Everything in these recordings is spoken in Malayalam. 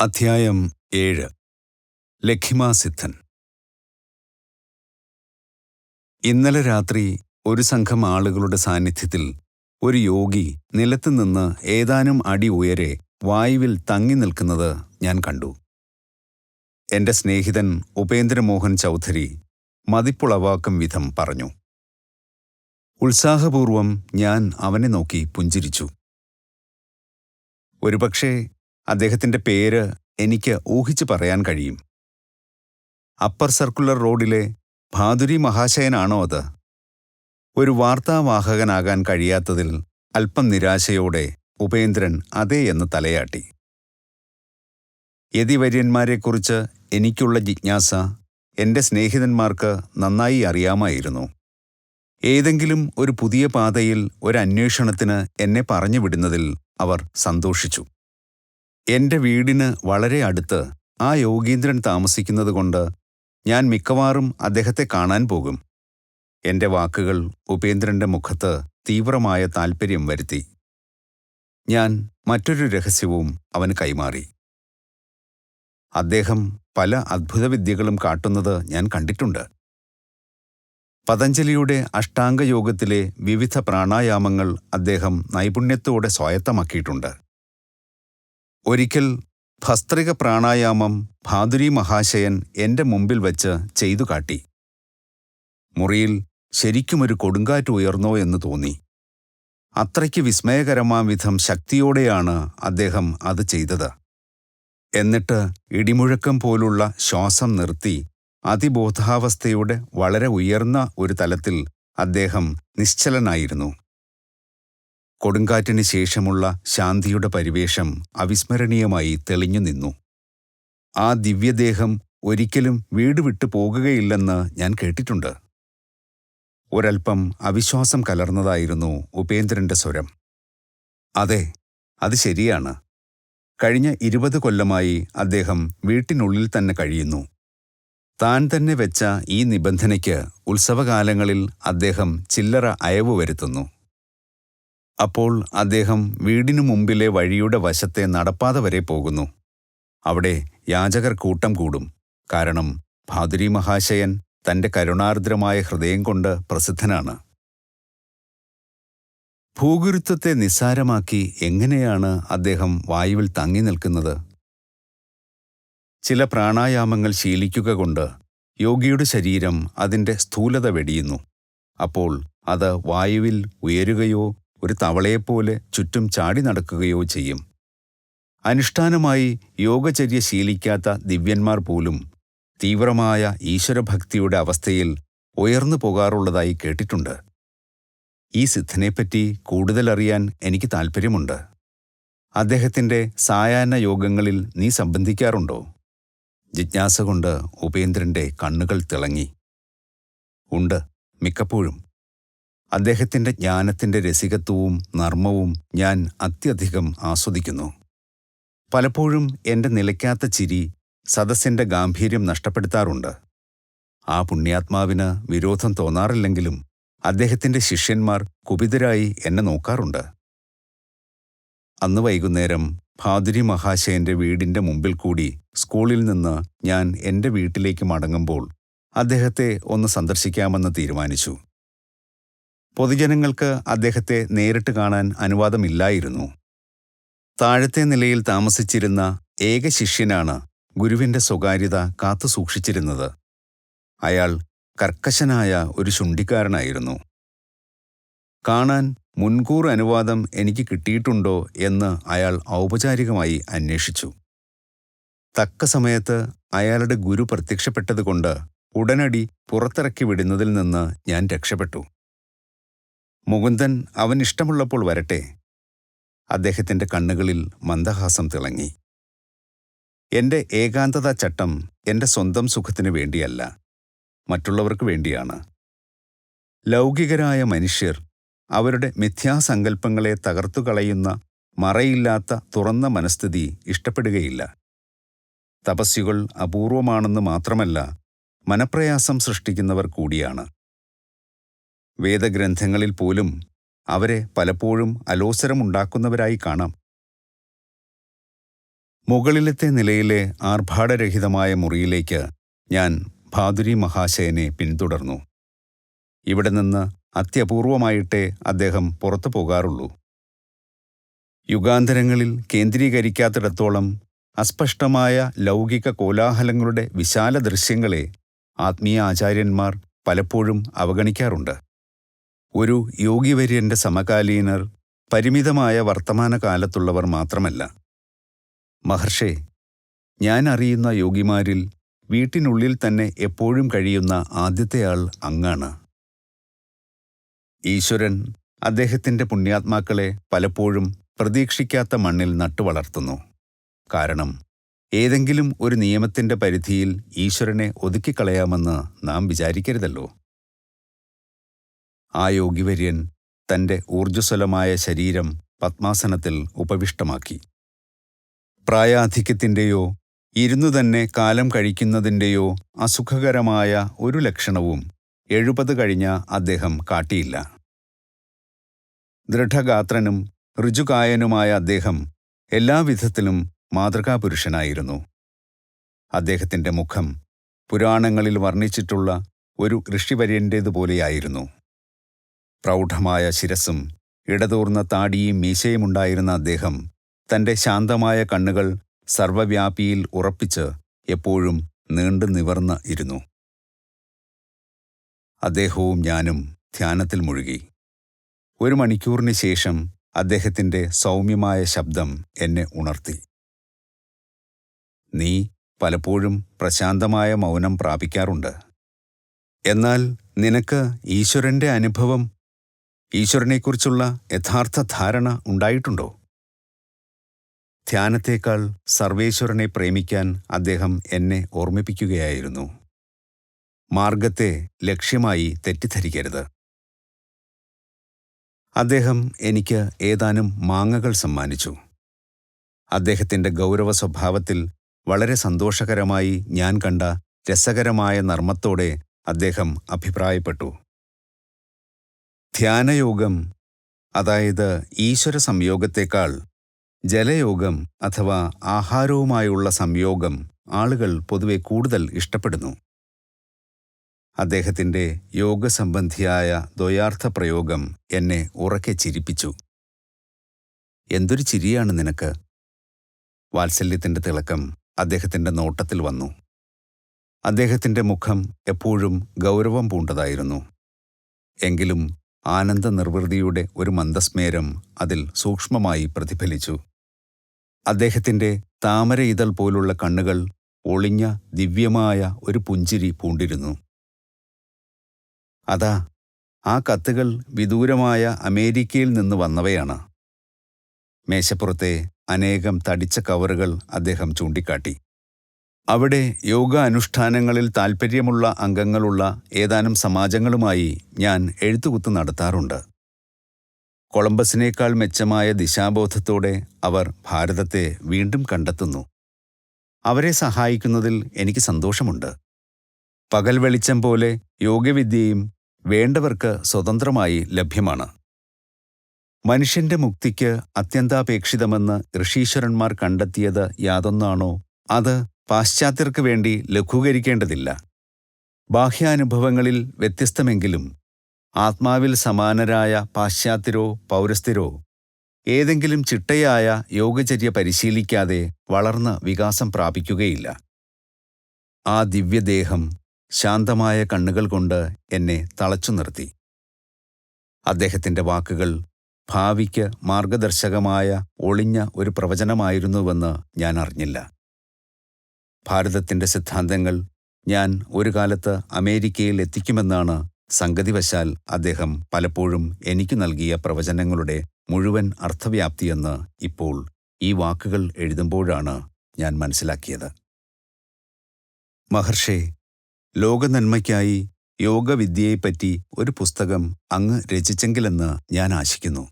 അധ്യായം ഏഴ്. ലഖിമാസിദ്ധൻ. ഇന്നലെ രാത്രി ഒരു സംഘം ആളുകളുടെ സാന്നിധ്യത്തിൽ ഒരു യോഗി നിലത്തുനിന്ന് ഏതാനും അടി ഉയരെ വായുവിൽ തങ്ങി നിൽക്കുന്നത് ഞാൻ കണ്ടു. എന്റെ സ്നേഹിതൻ ഉപേന്ദ്രമോഹൻ ചൗധരി മതിപ്പുളവാക്കും വിധം പറഞ്ഞു. ഉത്സാഹപൂർവം ഞാൻ അവനെ നോക്കി പുഞ്ചിരിച്ചു. ഒരുപക്ഷേ അദ്ദേഹത്തിന്റെ പേര് എനിക്ക് ഊഹിച്ചു പറയാൻ കഴിയും. അപ്പർ സർക്കുലർ റോഡിലെ ഭാദുരി മഹാശയനാണോ അത്? ഒരു വാർത്താവാഹകനാകാൻ കഴിയാത്തതിൽ അല്പം നിരാശയോടെ ഉപേന്ദ്രൻ അതേ എന്ന് തലയാട്ടി. യതിവര്യന്മാരെക്കുറിച്ച് എനിക്കുള്ള ജിജ്ഞാസ എന്റെ സ്നേഹിതന്മാർക്ക് നന്നായി അറിയാമായിരുന്നു. ഏതെങ്കിലും ഒരു പുതിയ പാതയിൽ ഒരു അന്വേഷണത്തിന് എന്നെ പറഞ്ഞു വിടുന്നതിൽ അവർ സന്തോഷിച്ചു. എന്റെ വീടിന് വളരെ അടുത്ത് ആ യോഗീന്ദ്രൻ താമസിക്കുന്നതുകൊണ്ട് ഞാൻ മിക്കവാറും അദ്ദേഹത്തെ കാണാൻ പോകും. എന്റെ വാക്കുകൾ ഉപേന്ദ്രന്റെ മുഖത്ത് തീവ്രമായ താൽപ്പര്യം വരുത്തി. ഞാൻ മറ്റൊരു രഹസ്യവും അവന് കൈമാറി. അദ്ദേഹം പല അത്ഭുതവിദ്യകളും കാട്ടുന്നത് ഞാൻ കണ്ടിട്ടുണ്ട്. പതഞ്ജലിയുടെ അഷ്ടാംഗയോഗത്തിലെ വിവിധ പ്രാണായാമങ്ങൾ അദ്ദേഹം നൈപുണ്യത്തോടെ സ്വായത്തമാക്കിയിട്ടുണ്ട്. ഒരിക്കൽ ഭസ്ത്രിക പ്രാണായാമം ഭാദുരി മഹാശയൻ എന്റെ മുമ്പിൽ വച്ച് ചെയ്തു കാട്ടി. മുറിയിൽ ശരിക്കുമൊരു കൊടുങ്കാറ്റ് ഉയർന്നോ എന്ന് തോന്നി. അത്രയ്ക്ക് വിസ്മയകരമാം വിധം ശക്തിയോടെയാണ് അദ്ദേഹം അത് ചെയ്തത്. എന്നിട്ട് ഇടിമുഴക്കം പോലുള്ള ശ്വാസം നിർത്തി അതിബോധാവസ്ഥയുടെ വളരെ ഉയർന്ന ഒരു തലത്തിൽ അദ്ദേഹം നിശ്ചലനായിരുന്നു. കൊടുങ്കാറ്റിന് ശേഷമുള്ള ശാന്തിയുടെ പരിവേഷം അവിസ്മരണീയമായി തെളിഞ്ഞു നിന്നു. ആ ദിവ്യദേഹം ഒരിക്കലും വീട് വിട്ടു പോകുകയില്ലെന്ന് ഞാൻ കേട്ടിട്ടുണ്ട്. ഒരൽപ്പം അവിശ്വാസം കലർന്നതായിരുന്നു ഉപേന്ദ്രന്റെ സ്വരം. അതെ അത് ശരിയാണ്. കഴിഞ്ഞ ഇരുപത് കൊല്ലമായി അദ്ദേഹം വീട്ടിനുള്ളിൽ തന്നെ കഴിയുന്നു. താൻ തന്നെ വെച്ച ഈ നിബന്ധനയ്ക്ക് ഉത്സവകാലങ്ങളിൽ അദ്ദേഹം ചില്ലറ അയവ് വരുത്തുന്നു. അപ്പോൾ അദ്ദേഹം വീടിനു മുമ്പിലെ വഴിയുടെ വശത്തെ നടപ്പാത വരെ പോകുന്നു. അവിടെ യാചകർ കൂട്ടം കൂടും. കാരണം ഭാദുരി മഹാശയൻ തന്റെ കരുണാർദ്രമായ ഹൃദയം കൊണ്ട് പ്രസിദ്ധനാണ്. ഭൂഗുരുത്വത്തെ നിസ്സാരമാക്കി എങ്ങനെയാണ് അദ്ദേഹം വായുവിൽ തങ്ങി നിൽക്കുന്നത്? ചില പ്രാണായാമങ്ങൾ ശീലിക്കുക കൊണ്ട് യോഗിയുടെ ശരീരം അതിന്റെ സ്ഥൂലത വെടിയുന്നു. അപ്പോൾ അത് വായുവിൽ ഉയരുകയോ ഒരു തവളയെപ്പോലെ ചുറ്റും ചാടി നടക്കുകയോ ചെയ്യും. അനുഷ്ഠാനമായി യോഗചര്യ ശീലിക്കാത്ത ദിവ്യന്മാർ പോലും തീവ്രമായ ഈശ്വരഭക്തിയുടെ അവസ്ഥയിൽ ഉയർന്നു പോകാറുള്ളതായി കേട്ടിട്ടുണ്ട്. ഈ സിദ്ധനെപ്പറ്റി കൂടുതലറിയാൻ എനിക്ക് താൽപ്പര്യമുണ്ട്. അദ്ദേഹത്തിന്റെ സായാഹ്ന യോഗങ്ങളിൽ നീ സംബന്ധിക്കാറുണ്ടോ? ജിജ്ഞാസ കൊണ്ട് ഉപേന്ദ്രന്റെ കണ്ണുകൾ തിളങ്ങി. ഉണ്ട് മിക്കപ്പോഴും. അദ്ദേഹത്തിന്റെ ജ്ഞാനത്തിന്റെ രസികത്വവും നർമ്മവും ഞാൻ അത്യധികം ആസ്വദിക്കുന്നു. പലപ്പോഴും എന്റെ നിലയ്ക്കാത്ത ചിരി സദസ്സിന്റെ ഗാംഭീര്യം നഷ്ടപ്പെടുത്താറുണ്ട്. ആ പുണ്യാത്മാവിന് വിരോധം തോന്നാറില്ലെങ്കിലും അദ്ദേഹത്തിന്റെ ശിഷ്യന്മാർ കുപിതരായി എന്നെ നോക്കാറുണ്ട്. അന്ന് വൈകുന്നേരം ഭാദുരി മഹാശയന്റെ വീടിന്റെ മുമ്പിൽ കൂടി സ്കൂളിൽ നിന്ന് ഞാൻ എന്റെ വീട്ടിലേക്ക് മടങ്ങുമ്പോൾ അദ്ദേഹത്തെ ഒന്ന് സന്ദർശിക്കാമെന്ന് തീരുമാനിച്ചു. പൊതുജനങ്ങൾക്ക് അദ്ദേഹത്തെ നേരിട്ട് കാണാൻ അനുവാദമില്ലായിരുന്നു. താഴത്തെ നിലയിൽ താമസിച്ചിരുന്ന ഏക ശിഷ്യനാണ് ഗുരുവിന്റെ സ്വകാര്യത കാത്തുസൂക്ഷിച്ചിരുന്നത് അയാൾ കർക്കശനായ ഒരു ശുണ്ഠിക്കാരനായിരുന്നു. കാണാൻ മുൻകൂർ അനുവാദം എനിക്ക് കിട്ടിയിട്ടുണ്ടോ? എന്ന് അയാൾ ഔപചാരികമായി അന്വേഷിച്ചു. തക്ക സമയത്ത് അയാളുടെ ഗുരു പ്രത്യക്ഷപ്പെട്ടതുകൊണ്ട് ഉടനടി പുറത്തിറക്കി വിടുന്നതിൽ നിന്ന് ഞാൻ രക്ഷപ്പെട്ടു. മുകുന്ദൻ അവൻ ഇഷ്ടമുള്ളപ്പോൾ വരട്ടെ. അദ്ദേഹത്തിന്റെ കണ്ണുകളിൽ മന്ദഹാസം തിളങ്ങി. എന്റെ ഏകാന്തത ചട്ടം എന്റെ സ്വന്തം സുഖത്തിനു വേണ്ടിയല്ല മറ്റുള്ളവർക്ക് വേണ്ടിയാണ്. ലൗകികരായ മനുഷ്യർ അവരുടെ മിഥ്യാസങ്കല്പങ്ങളെ തകർത്തുകളയുന്ന മറയില്ലാത്ത തുറന്ന മനസ്ഥിതി ഇഷ്ടപ്പെടുകയില്ല. തപസ്സുകൾ അപൂർവമാണെന്ന് മാത്രമല്ല മനപ്രയാസം സൃഷ്ടിക്കുന്നവർ കൂടിയാണ്. വേദഗ്രന്ഥങ്ങളിൽ പോലും അവരെ പലപ്പോഴും അലോസരമുണ്ടാക്കുന്നവരായി കാണാം. മുകളിലത്തെ നിലയിലെ ആർഭാടരഹിതമായ മുറിയിലേക്ക് ഞാൻ ഭാദുരി മഹാശയനെ പിന്തുടർന്നു. ഇവിടെ നിന്ന് അത്യപൂർവമായിട്ടേ അദ്ദേഹം പുറത്തു പോകാറുള്ളൂ. യുഗാന്തരങ്ങളിൽ കേന്ദ്രീകരിക്കാത്തിടത്തോളം അസ്പഷ്ടമായ ലൗകിക കോലാഹലങ്ങളുടെ വിശാല ദൃശ്യങ്ങളെ ആത്മീയ ആചാര്യന്മാർ പലപ്പോഴും അവഗണിക്കാറുണ്ട്. ഒരു യോഗിവര്യന്റെ സമകാലീനർ പരിമിതമായ വർത്തമാനകാലത്തുള്ളവർ മാത്രമല്ല. മഹർഷേ ഞാൻ അറിയുന്ന യോഗിമാരിൽ വീട്ടിനുള്ളിൽ തന്നെ എപ്പോഴും കഴിയുന്ന ആദ്യത്തെയാൾ അങ്ങാണ്. ഈശ്വരൻ അദ്ദേഹത്തിന്റെ പുണ്യാത്മാക്കളെ പലപ്പോഴും പ്രതീക്ഷിക്കാത്ത മണ്ണിൽ നട്ടുവളർത്തുന്നു കാരണം ഏതെങ്കിലും ഒരു നിയമത്തിന്റെ പരിധിയിൽ ഈശ്വരനെ ഒതുക്കിക്കളയാമെന്ന് നാം വിചാരിക്കരുതല്ലോ. ആ യോഗിവര്യൻ തന്റെ ഊർജസ്വലമായ ശരീരം പത്മാസനത്തിൽ ഉപവിഷ്ടമാക്കി. പ്രായാധിക്യത്തിന്റെയോ ഇരുന്നു തന്നെ കാലം കഴിക്കുന്നതിന്റെയോ അസുഖകരമായ ഒരു ലക്ഷണവും എഴുപത് കഴിഞ്ഞ അദ്ദേഹം കാട്ടിയില്ല. ദൃഢഗാത്രനും ഋജുകായനുമായ അദ്ദേഹം എല്ലാവിധത്തിലും മാതൃകാപുരുഷനായിരുന്നു. അദ്ദേഹത്തിന്റെ മുഖം പുരാണങ്ങളിൽ വർണിച്ചിട്ടുള്ള ഒരു ഋഷിവര്യന്റേതുപോലെയായിരുന്നു പ്രൗഢമായ ശിരസും ഇടതൂർന്ന താടിയും മീശയുമുണ്ടായിരുന്ന അദ്ദേഹം തന്റെ ശാന്തമായ കണ്ണുകൾ സർവവ്യാപിയിൽ ഉറപ്പിച്ച് എപ്പോഴും നീണ്ടു നിവർന്ന് ഇരുന്നു. അദ്ദേഹവും ഞാനും ധ്യാനത്തിൽ മുഴുകി. ഒരു മണിക്കൂറിന് ശേഷം അദ്ദേഹത്തിന്റെ സൗമ്യമായ ശബ്ദം എന്നെ ഉണർത്തി. നീ പലപ്പോഴും പ്രശാന്തമായ മൗനം പ്രാപിക്കാറുണ്ട്. എന്നാൽ നിനക്ക് ഈശ്വരന്റെ അനുഭവം ഈശ്വരനെക്കുറിച്ചുള്ള യഥാർത്ഥ ധാരണ ഉണ്ടായിട്ടുണ്ടോ? ധ്യാനത്തേക്കാൾ സർവേശ്വരനെ പ്രേമിക്കാൻ അദ്ദേഹം എന്നെ ഓർമ്മിപ്പിക്കുകയായിരുന്നു. മാർഗത്തെ ലക്ഷ്യമായി തെറ്റിദ്ധരിക്കരുത്. അദ്ദേഹം എനിക്ക് ഏതാനും മാങ്ങകൾ സമ്മാനിച്ചു. അദ്ദേഹത്തിന്റെ ഗൗരവ സ്വഭാവത്തിൽ വളരെ സന്തോഷകരമായി ഞാൻ കണ്ട രസകരമായ നർമ്മത്തോടെ അദ്ദേഹം അഭിപ്രായപ്പെട്ടു. ധ്യാനയോഗം അതായത് ഈശ്വര സംയോഗത്തേക്കാൾ ജലയോഗം അഥവാ ആഹാരവുമായുള്ള സംയോഗം ആളുകൾ പൊതുവെ കൂടുതൽ ഇഷ്ടപ്പെടുന്നു. അദ്ദേഹത്തിന്റെ യോഗസംബന്ധിയായ ദ്വയാർത്ഥ പ്രയോഗം എന്നെ ഉറക്കെ ചിരിപ്പിച്ചു. എന്തൊരു ചിരിയാണ് നിനക്ക്? വാത്സല്യത്തിന്റെ തിളക്കം അദ്ദേഹത്തിന്റെ നോട്ടത്തിൽ വന്നു. അദ്ദേഹത്തിന്റെ മുഖം എപ്പോഴും ഗൗരവം പൂണ്ടതായിരുന്നു. എങ്കിലും ആനന്ദ നിർവൃതിയുടെ ഒരു മന്ദസ്മേരം അതിൽ സൂക്ഷ്മമായി പ്രതിഫലിച്ചു. അദ്ദേഹത്തിന്റെ താമര ഇതൾ പോലുള്ള കണ്ണുകൾ ഒളിഞ്ഞ ദിവ്യമായ ഒരു പുഞ്ചിരി പൂണ്ടിരുന്നു. അതാ ആ കത്തുകൾ വിദൂരമായ അമേരിക്കയിൽ നിന്ന് വന്നവയാണ്. മേശപ്പുറത്തെ അനേകം തടിച്ച കവറുകൾ അദ്ദേഹം ചൂണ്ടിക്കാട്ടി. അവിടെ യോഗ അനുഷ്ഠാനങ്ങളിൽ താൽപ്പര്യമുള്ള അംഗങ്ങളുള്ള ഏതാനും സമാജങ്ങളുമായി ഞാൻ എഴുത്തുകുത്ത് നടത്താറുണ്ട്. കൊളംബസിനേക്കാൾ മെച്ചമായ ദിശാബോധത്തോടെ അവർ ഭാരതത്തെ വീണ്ടും കണ്ടെത്തുന്നു. അവരെ സഹായിക്കുന്നതിൽ എനിക്ക് സന്തോഷമുണ്ട്. പകൽ വെളിച്ചം പോലെ യോഗവിദ്യയും വേണ്ടവർക്ക് സ്വതന്ത്രമായി ലഭ്യമാണ്. മനുഷ്യന്റെ മുക്തിക്ക് അത്യന്താപേക്ഷിതമെന്ന് ഋഷീശ്വരന്മാർ കണ്ടെത്തിയത് യാതൊന്നാണോ? അത് പാശ്ചാത്യർക്ക് വേണ്ടി ലഘൂകരിക്കേണ്ടതില്ല. ബാഹ്യാനുഭവങ്ങളിൽ വ്യത്യസ്തമെങ്കിലും ആത്മാവിൽ സമാനരായ പാശ്ചാത്യരോ പൗരസ്ഥരോ ഏതെങ്കിലും ചിട്ടയായ യോഗചര്യ പരിശീലിക്കാതെ വളർന്ന് വികാസം പ്രാപിക്കുകയില്ല. ആ ദിവ്യദേഹം ശാന്തമായ കണ്ണുകൾ കൊണ്ട് എന്നെ തളച്ചു നിർത്തി. അദ്ദേഹത്തിന്റെ വാക്കുകൾ ഭാവിക്ക് മാർഗദർശകമായ ഒളിഞ്ഞ ഒരു പ്രവചനമായിരുന്നുവെന്ന് ഞാൻ അറിഞ്ഞില്ല. ഭാരതത്തിന്റെ സിദ്ധാന്തങ്ങൾ ഞാൻ ഒരു കാലത്ത് അമേരിക്കയിൽ എത്തിക്കുമെന്നാണ് സംഗതിവശാൽ അദ്ദേഹം പലപ്പോഴും എനിക്ക് നൽകിയ പ്രവചനങ്ങളുടെ മുഴുവൻ അർത്ഥവ്യാപ്തിയെന്ന് ഇപ്പോൾ ഈ വാക്കുകൾ എഴുതുമ്പോഴാണ് ഞാൻ മനസ്സിലാക്കിയത്. മഹർഷേ ലോകനന്മയ്ക്കായി യോഗവിദ്യയെപ്പറ്റി ഒരു പുസ്തകം അങ്ങ് രചിച്ചെങ്കിലെന്ന് ഞാൻ ആശിക്കുന്നു.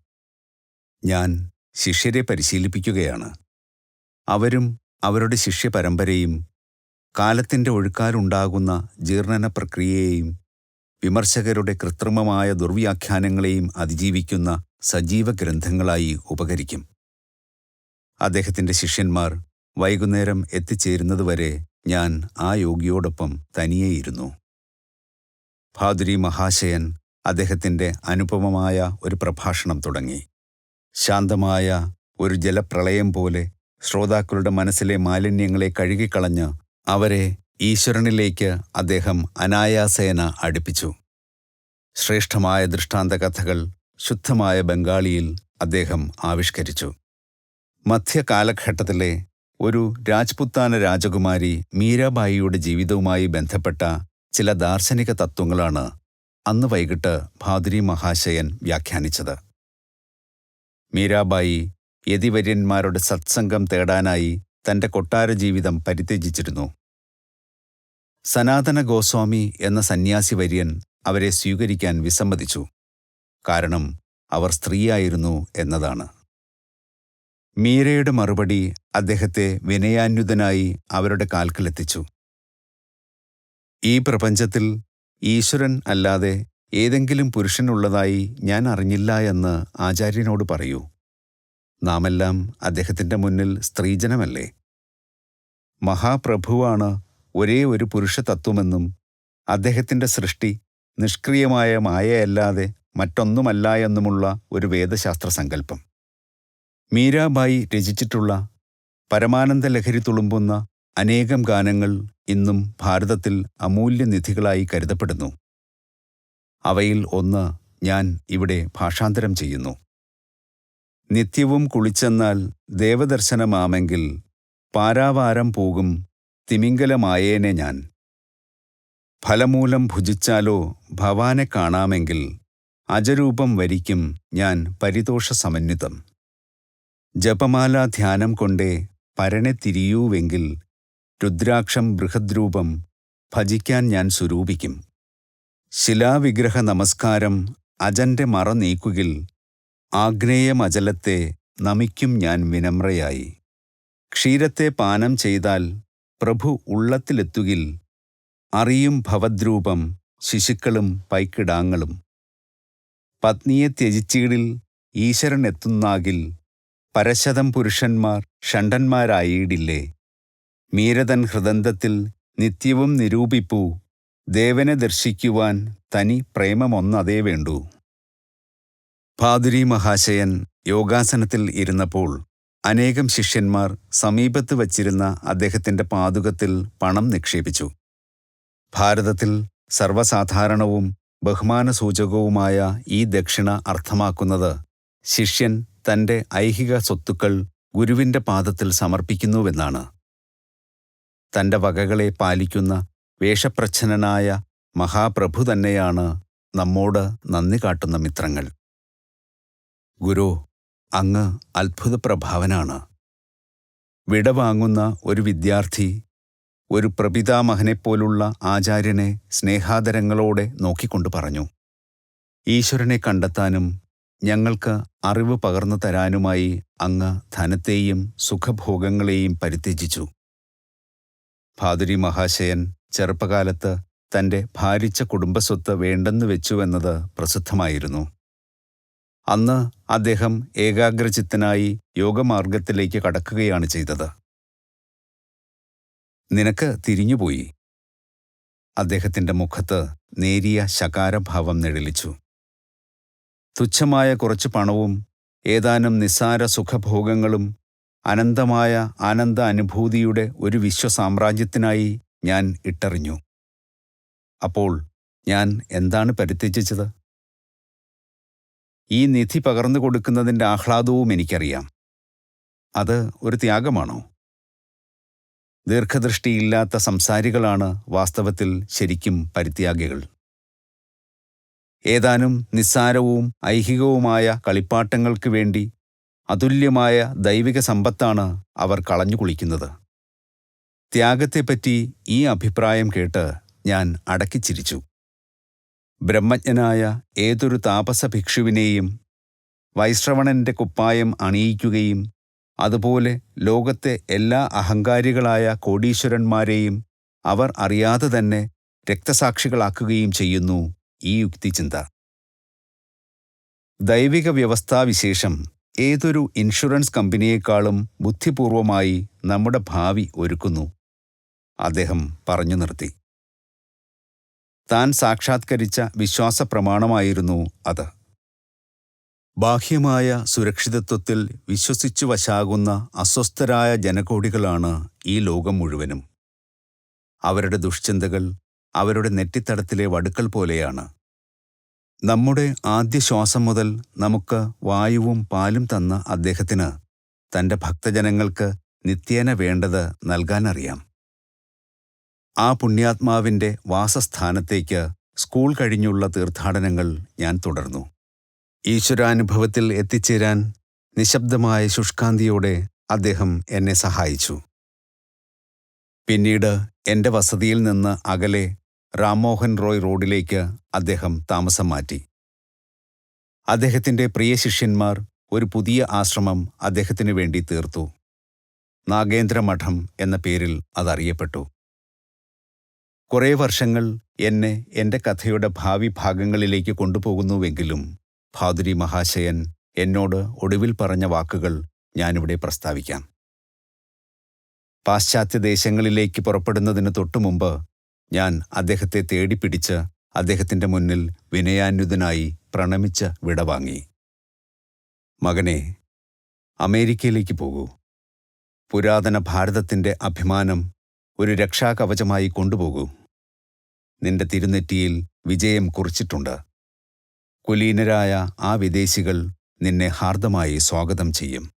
ഞാൻ ശിഷ്യരെ പരിശീലിപ്പിക്കുകയാണ്. അവരും അവരുടെ ശിഷ്യപരമ്പരയും കാലത്തിന്റെ ഒഴുക്കാലുണ്ടാകുന്ന ജീർണന പ്രക്രിയയെയും വിമർശകരുടെ കൃത്രിമമായ ദുർവ്യാഖ്യാനങ്ങളെയും അതിജീവിക്കുന്ന സജീവ ഗ്രന്ഥങ്ങളായി ഉപകരിക്കും. അദ്ദേഹത്തിന്റെ ശിഷ്യന്മാർ വൈകുന്നേരം എത്തിച്ചേരുന്നതുവരെ ഞാൻ ആ യോഗിയോടൊപ്പം തനിയേയിരുന്നു. ഭാദുരി മഹാശയൻ അദ്ദേഹത്തിന്റെ അനുപമമായ ഒരു പ്രഭാഷണം തുടങ്ങി. ശാന്തമായ ഒരു ജലപ്രളയം പോലെ ശ്രോതാക്കളുടെ മനസ്സിലെ മാലിന്യങ്ങളെ കഴുകിക്കളഞ്ഞ് അവരെ ഈശ്വരനിലേക്ക് അദ്ദേഹം അനായാസേന അടുപ്പിച്ചു. ശ്രേഷ്ഠമായ ദൃഷ്ടാന്ത കഥകൾ ശുദ്ധമായ ബംഗാളിയിൽ അദ്ദേഹം ആവിഷ്കരിച്ചു. മധ്യകാലഘട്ടത്തിലെ ഒരു രാജ്പുത്താന രാജകുമാരി മീരാബായിയുടെ ജീവിതവുമായി ബന്ധപ്പെട്ട ചില ദാർശനിക തത്വങ്ങളാണ് അന്ന് വൈകിട്ട് ഭാദ്രി മഹാശയൻ വ്യാഖ്യാനിച്ചത്. മീരാബായി യതിവര്യന്മാരുടെ സത്സംഗം തേടാനായി തന്റെ കൊട്ടാര ജീവിതം പരിത്യജിച്ചിരുന്നു. സനാതന ഗോസ്വാമി എന്ന സന്യാസി വര്യൻ അവരെ സ്വീകരിക്കാൻ വിസമ്മതിച്ചു. കാരണം അവർ സ്ത്രീയായിരുന്നു എന്നതാണ്. മീരയുടെ മറുപടി അദ്ദേഹത്തെ വിനയാന്യുതനായി അവരുടെ കാൽക്കലെത്തിച്ചു. ഈ പ്രപഞ്ചത്തിൽ ഈശ്വരൻ അല്ലാതെ ഏതെങ്കിലും പുരുഷനുള്ളതായി ഞാൻ അറിഞ്ഞില്ല എന്ന് ആചാര്യനോട് പറയൂ. നാമെല്ലാം അദ്ദേഹത്തിന്റെ മുന്നിൽ സ്ത്രീജനമല്ലേ? മഹാപ്രഭുവാണ് ഒരേ ഒരു പുരുഷ തത്വമെന്നും അദ്ദേഹത്തിന്റെ സൃഷ്ടി നിഷ്ക്രിയമായ മായയല്ലാതെ മറ്റൊന്നുമല്ല എന്നുമുള്ള ഒരു വേദശാസ്ത്ര സങ്കല്പം മീരാബായി രചിച്ചിട്ടുള്ള പരമാനന്ദ ലഹരി തുളുമ്പുന്ന അനേകം ഗാനങ്ങൾ ഇന്നും ഭാരതത്തിൽ അമൂല്യനിധികളായി കരുതപ്പെടുന്നു. അവയിൽ ഒന്ന് ഞാൻ ഇവിടെ ഭാഷാന്തരം ചെയ്യുന്നു. നിത്യവും കുളിച്ചെന്നാൽ ദേവദർശനമാമെങ്കിൽ പാരാവാരം പോകും തിമിംഗലമായേനെ ഞാൻ. ഫലമൂലം ഭുജിച്ചാലോ ഭവാനെ കാണാമെങ്കിൽ അജരൂപം വരിക്കും ഞാൻ പരിതോഷ സമന്വിതം ജപമാല ധ്യാനം കൊണ്ടേ പരനെ തിരിയൂവെങ്കിൽ രുദ്രാക്ഷം ബൃഹദ്രൂപം ഭജിക്കാൻ ഞാൻ സ്വരൂപിക്കും. ശിലാവിഗ്രഹ നമസ്കാരം അജന്റെ മറ നീക്കുകിൽ ആഗ്നേയമചലത്തെ നമിക്കും ഞാൻ വിനമ്രയായി. ക്ഷീരത്തെ പാനം ചെയ്താൽ പ്രഭു ഉള്ളത്തിലെത്തുകിൽ അറിയും ഭവദ്രൂപം ശിശുക്കളും പൈക്കിടാങ്ങളും. പത്നിയെ ത്യജിച്ചീടിൽ ഈശ്വരൻ എത്തുന്നാകിൽ പരശതം പുരുഷന്മാർ ഷണ്ടന്മാരായിടില്ലേ മീരതൻ ഹൃദന്തത്തിൽ നിത്യവും നിരൂപിപ്പൂ ദേവനെ ദർശിക്കുവാൻ തനി പ്രേമമൊന്നതേ വേണ്ടൂ. ഭാദുരി മഹാശയൻ യോഗാസനത്തിൽ ഇരുന്നപ്പോൾ അനേകം ശിഷ്യന്മാർ സമീപത്ത് വച്ചിരുന്ന അദ്ദേഹത്തിന്റെ പാതുകത്തിൽ പണം നിക്ഷേപിച്ചു. ഭാരതത്തിൽ സർവസാധാരണവും ബഹുമാനസൂചകവുമായ ഈ ദക്ഷിണ അർത്ഥമാക്കുന്നത് ശിഷ്യൻ തന്റെ ഐഹിക സ്വത്തുക്കൾ ഗുരുവിന്റെ പാദത്തിൽ സമർപ്പിക്കുന്നുവെന്നാണ്. തന്റെ വകകളെ പാലിക്കുന്ന വേഷപ്രച്ഛന്നനായ മഹാപ്രഭു തന്നെയാണ് നമ്മോട് നന്ദി കാട്ടുന്ന മിത്രങ്ങൾ. ഗുരു അങ്ങ് അത്ഭുതപ്രഭാവനാണ്. വിടവാങ്ങുന്ന ഒരു വിദ്യാർത്ഥി ഒരു പ്രപിതാമഹനെപ്പോലുള്ള ആചാര്യനെ സ്നേഹാദരങ്ങളോടെ നോക്കിക്കൊണ്ട് പറഞ്ഞു ഈശ്വരനെ കണ്ടെത്താനും ഞങ്ങൾക്ക് അറിവ് പകർന്നു തരാനുമായി അങ്ങ് ധനത്തെയും സുഖഭോഗങ്ങളെയും പരിത്യജിച്ചു. ഭാദുരി മഹാശയൻ ചെറുപ്പകാലത്ത് തന്റെ ഭാരിച്ച കുടുംബസ്വത്ത് വേണ്ടെന്ന് വെച്ചുവെന്നത് പ്രസിദ്ധമായിരുന്നു. അന്ന് അദ്ദേഹം ഏകാഗ്രചിത്തനായി യോഗമാർഗത്തിലേക്ക് കടക്കുകയാണ് ചെയ്തത്. നിനക്ക് തിരിഞ്ഞുപോയി. അദ്ദേഹത്തിന്റെ മുഖത്ത് നേരിയ ശകാരഭാവം നിഴലിച്ചു. തുച്ഛമായ കുറച്ച് പണവും ഏതാനും നിസ്സാര സുഖഭോഗങ്ങളും അനന്തമായ ആനന്ദ അനുഭൂതിയുടെ ഒരു വിശ്വസാമ്രാജ്യത്തിനായി ഞാൻ ഇട്ടറിഞ്ഞു. അപ്പോൾ ഞാൻ എന്താണ് പരിത്യജിച്ചത്? ഈ നിധി പകർന്നു കൊടുക്കുന്നതിന്റെ ആഹ്ലാദവും എനിക്കറിയാം. അത് ഒരു ത്യാഗമാണോ? ദീർഘദൃഷ്ടിയില്ലാത്ത സംസാരികളാണ് വാസ്തവത്തിൽ ശരിക്കും പരിത്യാഗികൾ. ഏതാനും നിസ്സാരവും ഐഹികവുമായ കളിപ്പാട്ടങ്ങൾക്ക് വേണ്ടി അതുല്യമായ ദൈവിക സമ്പത്താണ് അവർ കളഞ്ഞു കുളിക്കുന്നത്. ത്യാഗത്തെപ്പറ്റി ഈ അഭിപ്രായം കേട്ട് ഞാൻ അടക്കിച്ചിരിച്ചു. ബ്രഹ്മജ്ഞനായ ഏതൊരു താപസ ഭിക്ഷുവിനെയും വൈശ്രവണന്റെ കുപ്പായം അണിയിക്കുകയും അതുപോലെ ലോകത്തെ എല്ലാ അഹങ്കാരികളായ കോടീശ്വരന്മാരെയും അവർ അറിയാതെ തന്നെ രക്തസാക്ഷികളാക്കുകയും ചെയ്യുന്നു ഈ യുക്തിചിന്ത. ദൈവിക വ്യവസ്ഥാവിശേഷം ഏതൊരു ഇൻഷുറൻസ് കമ്പനിയേക്കാളും ബുദ്ധിപൂർവമായി നമ്മുടെ ഭാവി ഒരുക്കുന്നു. അദ്ദേഹം പറഞ്ഞു നിർത്തി. താൻ സാക്ഷാത്കരിച്ച വിശ്വാസ പ്രമാണമായിരുന്നു അത്. ബാഹ്യമായ സുരക്ഷിതത്വത്തിൽ വിശ്വസിച്ചു വശാകുന്ന അസ്വസ്ഥരായ ജനകോടികളാണ് ഈ ലോകം മുഴുവനും. അവരുടെ ദുഷ്ചിന്തകൾ അവരുടെ നെറ്റിത്തടത്തിലെ വടുക്കൾ പോലെയാണ്. നമ്മുടെ ആദ്യ ശ്വാസം മുതൽ നമുക്ക് വായുവും പാലും തന്ന അദ്ദേഹത്തിന് തന്റെ ഭക്തജനങ്ങൾക്ക് നിത്യേന വേണ്ടത് നൽകാനറിയാം. ആ പുണ്യാത്മാവിന്റെ വാസസ്ഥാനത്തേക്ക് സ്കൂൾ കഴിഞ്ഞുള്ള തീർത്ഥാടനങ്ങൾ ഞാൻ തുടർന്നു. ഈശ്വരാനുഭവത്തിൽ എത്തിച്ചേരാൻ നിശബ്ദമായ ശുഷ്കാന്തിയോടെ അദ്ദേഹം എന്നെ സഹായിച്ചു. പിന്നീട് എന്റെ വസതിയിൽ നിന്ന് അകലെ റാംമോഹൻ റോയ് റോഡിലേക്ക് അദ്ദേഹം താമസം മാറ്റി. അദ്ദേഹത്തിന്റെ പ്രിയ ശിഷ്യന്മാർ ഒരു പുതിയ ആശ്രമം അദ്ദേഹത്തിനു വേണ്ടി തീർത്തു. നാഗേന്ദ്രമഠം എന്ന പേരിൽ അതറിയപ്പെട്ടു. കുറേ വർഷങ്ങൾ എന്നെ എന്റെ കഥയുടെ ഭാവി ഭാഗങ്ങളിലേക്ക് കൊണ്ടുപോകുന്നുവെങ്കിലും ഭാദുരി മഹാശയൻ എന്നോട് ഒടുവിൽ പറഞ്ഞ വാക്കുകൾ ഞാനിവിടെ പ്രസ്താവിക്കാം. പാശ്ചാത്യ ദേശങ്ങളിലേക്ക് പുറപ്പെടുന്നതിന് തൊട്ടുമുമ്പ് ഞാൻ അദ്ദേഹത്തെ തേടിപ്പിടിച്ച് അദ്ദേഹത്തിന്റെ മുന്നിൽ വിനയാന്വിതനായി പ്രണമിച്ച് വിടവാങ്ങി മകനെ അമേരിക്കയിലേക്ക് പോകൂ. പുരാതന ഭാരതത്തിന്റെ അഭിമാനം ഒരു രക്ഷാകവചമായി കൊണ്ടുപോകൂ. നിന്റെ തിരുനെറ്റിയിൽ വിജയം കുറിച്ചിട്ടുണ്ട്. കുലീനരായ ആ വിദേശികൾ നിന്നെ ഹാർദമായി സ്വാഗതം ചെയ്യും.